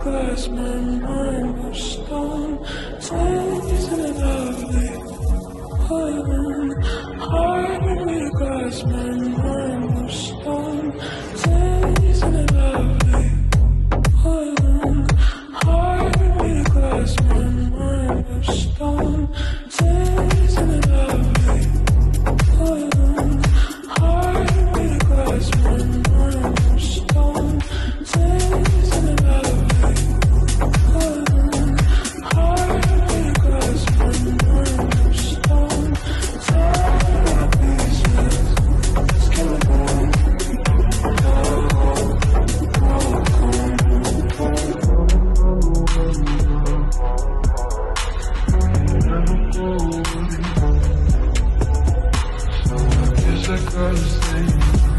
glass, my mind of stone. Faith isn't lovely? Heaven, heart in made glass, my mind of stone. Faith isn't lovely? Heaven, heart in made glass, my mind of stone. first thing